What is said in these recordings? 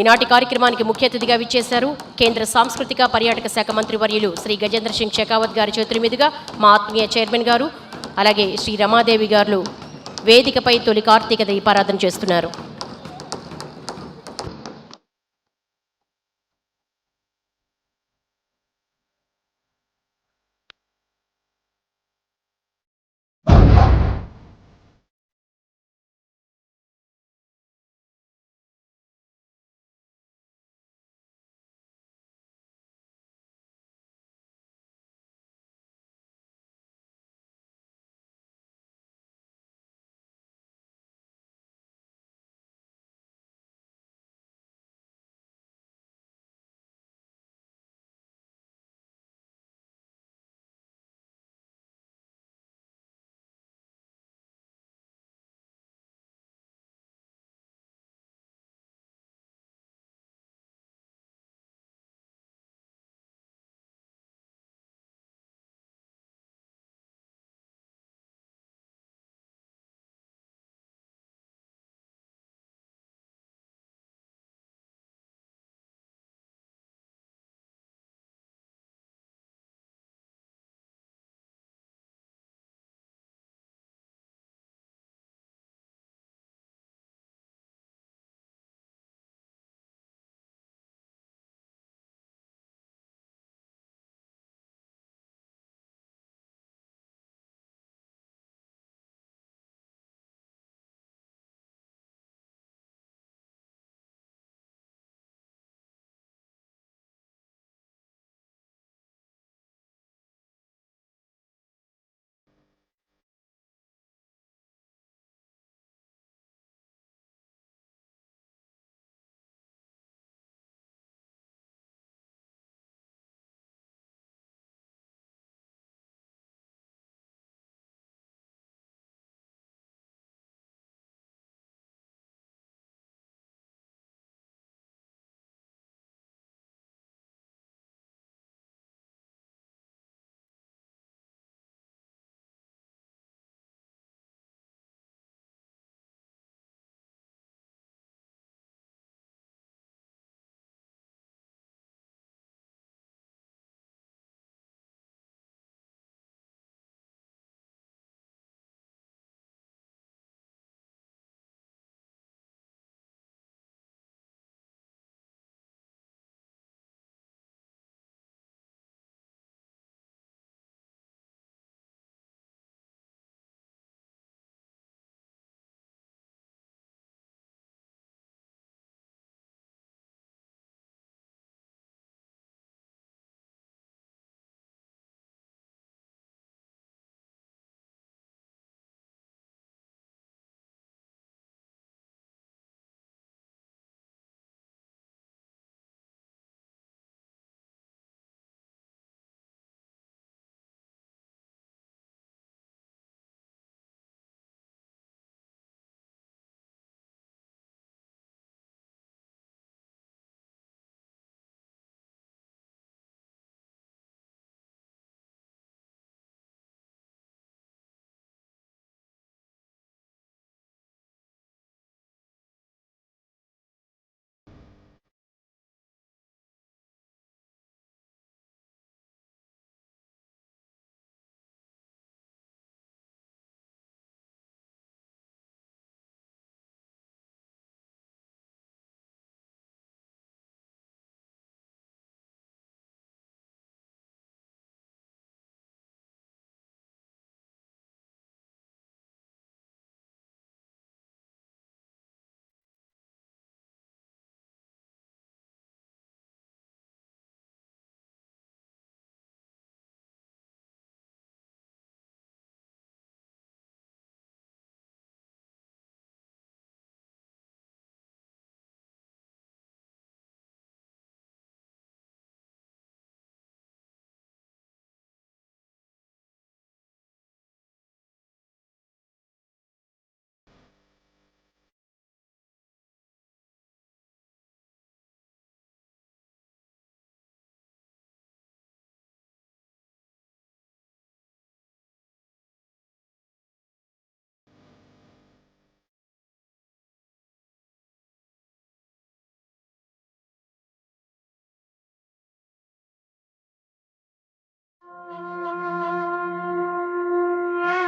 ఈనాటి కార్యక్రమానికి ముఖ్య అతిథిగా విచ్చేశారు కేంద్ర సాంస్కృతిక పర్యాటక శాఖ మంత్రి వర్యులు శ్రీ గజేంద్ర సింగ్ షెకావత్ గారి చేతుల మీదుగా మా ఆత్మీయ చైర్మన్ గారు అలాగే శ్రీ రమాదేవి గారు వేదికపై తొలి కార్తీక దీపారాధన చేస్తున్నారు.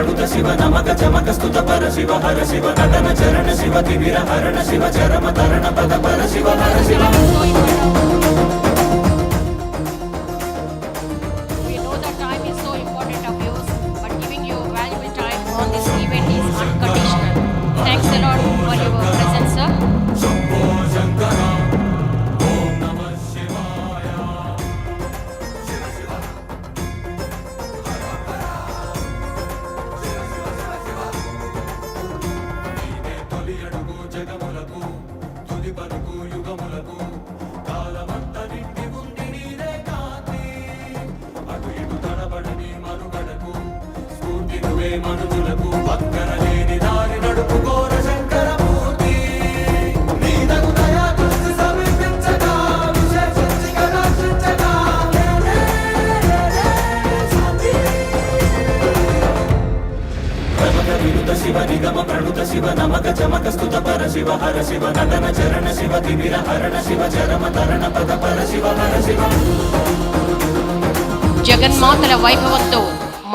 నిగమ శివ నమక చమక స్థుత పర శివ హర శివ నటన చరణ శివ తిమిర హరణ శివ చరమ తరణ పద పర శివ హర శివ. స్ఫూర్తి నువ్వే పక్కన లేని దారి నడుపుకోర శంకరమూర్తి. నీదగు దయా దృష్టి సమీపించగా విశేషించి కటాక్షించగా వినుత శివ నిగమ ప్రణుత శివ నమక చమక స్తుత పర శివ హర శివ నటన చరణ శివ తిమిర హరణ శివ చరమ తరణ పద పర శివ హర శివ. జగన్మాతల వైభవంతో